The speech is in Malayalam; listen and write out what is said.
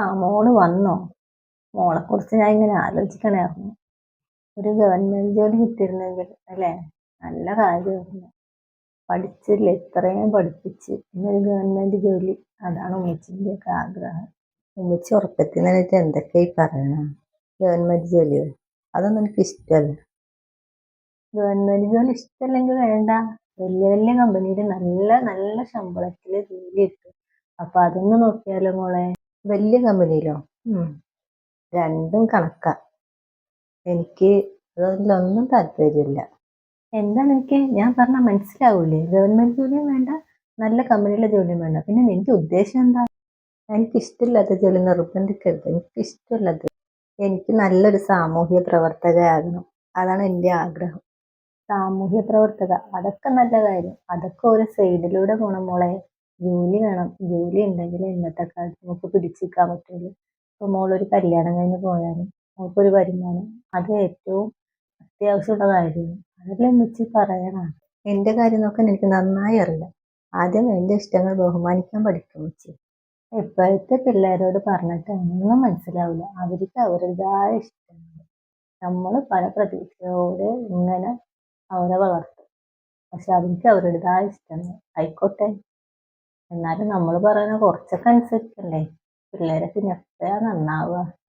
ആ മോൾ വന്നോ? മോളെ കുറിച്ച് ഞാൻ ഇങ്ങനെ ആലോചിക്കണായിരുന്നു ഒരു ഗവൺമെന്റ് ജോലി കിട്ടിയിരുന്നെങ്കിൽ അല്ലേ? നല്ല കാര്യമായിരുന്നു. പഠിച്ചില്ല? ഇത്രയും പഠിപ്പിച്ച്. ഇന്നൊരു ഗവൺമെന്റ് ജോലി. അതാണ് ഉമ്മച്ചിന്റെ ഒക്കെ ആഗ്രഹം. ഉമ്മച്ചി എന്തൊക്കെ എന്തൊക്കെയായി പറയണം? ഗവൺമെന്റ് ജോലി അതൊന്നും എനിക്ക് ഇഷ്ടമല്ല. ഗവൺമെന്റ് ജോലി ഇഷ്ടമല്ലെങ്കിൽ വേണ്ട. വലിയ വലിയ കമ്പനിയിൽ നല്ല നല്ല ശമ്പളത്തിൽ ജോലി കിട്ടും. അപ്പൊ അതൊന്ന് നോക്കിയാലോ മോളെ? വലിയ കമ്പനിയിലോ. രണ്ടും കണക്കാ. എനിക്ക് അതിലൊന്നും താല്പര്യമില്ല. എന്താണ് എനിക്ക് ഞാൻ പറഞ്ഞാൽ മനസ്സിലാവൂലേ? ഗവൺമെന്റ് ജോലിയും വേണ്ട നല്ല കമ്പനിയിലെ ജോലിയും വേണ്ട. പിന്നെ നിന്റെ ഉദ്ദേശം എന്താ? എനിക്ക് ഇഷ്ടമില്ലാത്ത ജോലി നിർബന്ധിക്കരുത്. എനിക്ക് ഇഷ്ടമുള്ളത് എനിക്ക് നല്ലൊരു സാമൂഹ്യ പ്രവർത്തകയാകണം. അതാണ് എന്റെ ആഗ്രഹം. സാമൂഹ്യ പ്രവർത്തക. അതൊക്കെ നല്ല കാര്യം. അതൊക്കെ ഒരു സൈഡിലൂടെ പോണം മോളെ. ജോലി വേണം. ജോലി ഉണ്ടെങ്കിൽ ഇന്നത്തെ കാലത്ത് നമുക്ക് പിടിച്ചു നിൽക്കാൻ പറ്റുള്ളൂ. ഇപ്പൊ മോളൊരു കല്യാണം കഴിഞ്ഞ് പോയാലും മോൾക്കൊരു വരുമാനം. അത് ഏറ്റവും അത്യാവശ്യമുള്ള കാര്യമാണ് അതല്ലേ ഉമ്മച്ചി പറയണം എന്റെ കാര്യം നോക്കാൻ എനിക്ക് നന്നായി അറിയാം. ആദ്യം എന്റെ ഇഷ്ടങ്ങൾ ബഹുമാനിക്കാൻ പഠിക്കും ഉമ്മച്ചി. ഇപ്പോഴത്തെ പിള്ളേരോട് പറഞ്ഞിട്ട് ഒന്നും മനസ്സിലാവില്ല അവർക്ക് അവരുടേതായ ഇഷ്ടങ്ങൾ. നമ്മൾ പല പ്രതീക്ഷയോടെ ഇങ്ങനെ അവരെ വളർത്തും. പക്ഷെ അവർക്ക് അവരുടേതായ ഇഷ്ടങ്ങൾ. ആയിക്കോട്ടെ. എന്നാലും നമ്മൾ പറയുന്ന കുറച്ചൊക്കെ അനുസരിക്കണ്ടേ പിള്ളേരെ പിന്നെ എപ്പോഴാ നന്നാവുക.